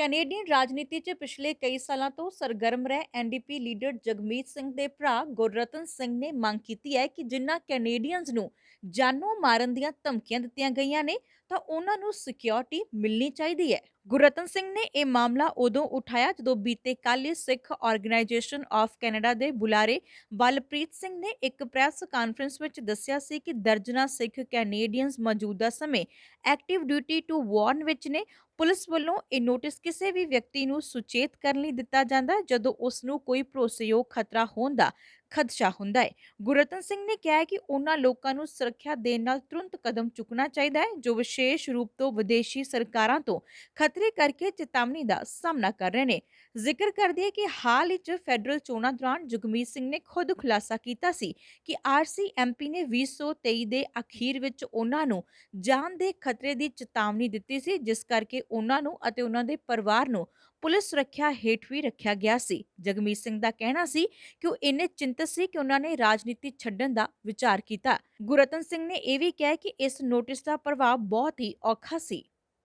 Canadian ਰਾਜਨੀਤੀ 'ਚ ਪਿਛਲੇ ਕਈ ਸਾਲਾਂ ਤੋਂ ਸਰਗਰਮ ਰਹਿ ਐਨਡੀਪੀ ਲੀਡਰ ਜਗਮੀਤ ਸਿੰਘ ਦੇ ਭਰਾ ਗੁਰਰਤਨ ਸਿੰਘ ਨੇ ਮੰਗ ਕੀਤੀ ਹੈ ਕਿ ਜਿਨ੍ਹਾਂ ਕੈਨੇਡੀਅਨਸ ਨੂੰ ਜਾਨੋਂ ਮਾਰਨ ਦੀਆਂ ਧਮਕੀਆਂ ਦਿੱਤੀਆਂ ਗਈਆਂ ਨੇ, ਤਾਂ ਉਹਨਾਂ ਨੂੰ ਸਿਕਿਉਰਿਟੀ ਮਿਲਣੀ ਚਾਹੀਦੀ ਹੈ। ਗੁਰਰਤਨ ਸਿੰਘ ਨੇ ਇਹ ਮਾਮਲਾ ਉਦੋਂ ਉਠਾਇਆ ਜਦੋਂ ਬੀਤੇ ਕੱਲ੍ਹ ਸਿੱਖ ਆਰਗੇਨਾਈਜੇਸ਼ਨ ਆਫ ਕੈਨੇਡਾ ਦੇ ਬੁਲਾਰੇ ਬਲਪ੍ਰੀਤ ਸਿੰਘ ਨੇ ਇੱਕ ਪ੍ਰੈਸ ਕਾਨਫਰੰਸ ਵਿੱਚ ਦੱਸਿਆ ਸੀ ਕਿ ਦਰਜਨਾ ਸਿੱਖ ਕੈਨੇਡੀਅਨਸ ਮੌਜੂਦਾ ਸਮੇਂ ਐਕਟਿਵ ਡਿਊਟੀ ਟੂ ਵਾਰਨ ਵਿੱਚ ਨੇ। ਪੁਲਿਸ ਵੱਲੋਂ ਇਹ ਨੋਟਿਸ ਕਿਸੇ ਵੀ ਵਿਅਕਤੀ ਨੂੰ ਸੁਚੇਤ ਕਰਨ ਲਈ ਦਿੱਤਾ ਜਾਂਦਾ ਹੈ ਜਦੋਂ ਉਸ ਨੂੰ ਕੋਈ ਭਰੋਸੇਯੋਗ ਖਤਰਾ ਹੋਣ ਦਾ ਖਦਸ਼ਾ ਹੁੰਦਾ ਹੈ। ਗੁਰਰਤਨ ਸਿੰਘ ਨੇ ਕਿਹਾ ਹੈ ਕਿ ਉਹਨਾਂ ਲੋਕਾਂ ਨੂੰ ਸੁਰੱਖਿਆ ਦੇਣ ਨਾਲ ਤੁਰੰਤ ਕਦਮ ਚੁੱਕਣਾ ਚਾਹੀਦਾ ਹੈ, ਜੋ ਵਿਸ਼ੇਸ਼ ਰੂਪ ਤੋਂ ਵਿਦੇਸ਼ੀ ਸਰਕਾਰਾਂ ਤੋਂ ਖਤਰੇ ਕਰਕੇ ਚੇਤਾਵਨੀ ਦਾ ਸਾਹਮਣਾ ਕਰ ਰਹੇ ਨੇ। ਜ਼ਿਕਰ ਕਰਦੀ ਹੈ ਕਿ ਹਾਲ ਹੀ ਫੈਡਰਲ ਚੋਣਾਂ ਦੌਰਾਨ ਜਗਮੀਤ ਸਿੰਘ ਨੇ ਖੁਦ ਖੁਲਾਸਾ ਕੀਤਾ ਸੀ ਕਿ ਆਰਸੀਐਮਪੀ ਨੇ 2023 ਦੇ ਅਖੀਰ ਵਿੱਚ ਉਹਨਾਂ ਨੂੰ ਜਾਨ ਦੇ ਖਤਰੇ ਦੀ ਚੇਤਾਵਨੀ ਦਿੱਤੀ ਸੀ, ਜਿਸ ਕਰਕੇ ਉਹਨਾਂ ਨੂੰ ਅਤੇ ਉਹਨਾਂ ਦੇ ਪਰਿਵਾਰ ਨੂੰ ਪੁਲਿਸ ਸੁਰੱਖਿਆ ਹੇਠ ਵੀ ਰੱਖਿਆ ਗਿਆ ਸੀ। ਜਗਮੀਤ ਸਿੰਘ ਦਾ ਕਹਿਣਾ ਸੀ ਕਿ ਉਹ ਇੰਨੇ ਚਿੰਤਤ ਸੀ ਕਿ ਉਹਨਾਂ ਨੇ ਰਾਜਨੀਤੀ ਛੱਡਣ ਦਾ ਵਿਚਾਰ ਕੀਤਾ। ਗੁਰਰਤਨ ਸਿੰਘ ਨੇ ਇਹ ਵੀ ਕਿਹਾ ਕਿ ਇਸ ਨੋਟਿਸ ਦਾ ਪ੍ਰਭਾਵ ਬਹੁਤ ਹੀ ਔਖਾ ਸੀ।